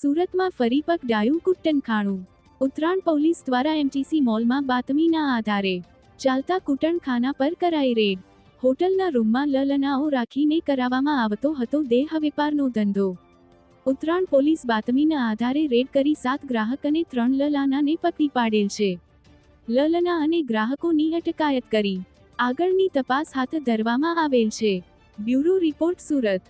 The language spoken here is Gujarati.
સુરતમાં ફરી પકડાયું કુટ્ટનખાણું. ઉત્તરાયણ પોલીસ દ્વારા એમટીસી મોલમાં બાતમીના આધારે ચાલતા કુટણખાના પર કરાઈ રેડ. હોટલના રૂમમાં લલનાઓ રાખીને કરાવવામાં આવતો હતો દેહ વેપારનો ધંધો. ઉત્તરાયણ પોલીસ બાતમીના આધારે રેડ કરી સાત ગ્રાહક અને ત્રણ લલાનાને પકડી પાડેલ છે. લલના અને ગ્રાહકોની અટકાયત કરી. આગળની તપાસ હાથ ધરવામાં આવેલ છે. Bureau report Surat.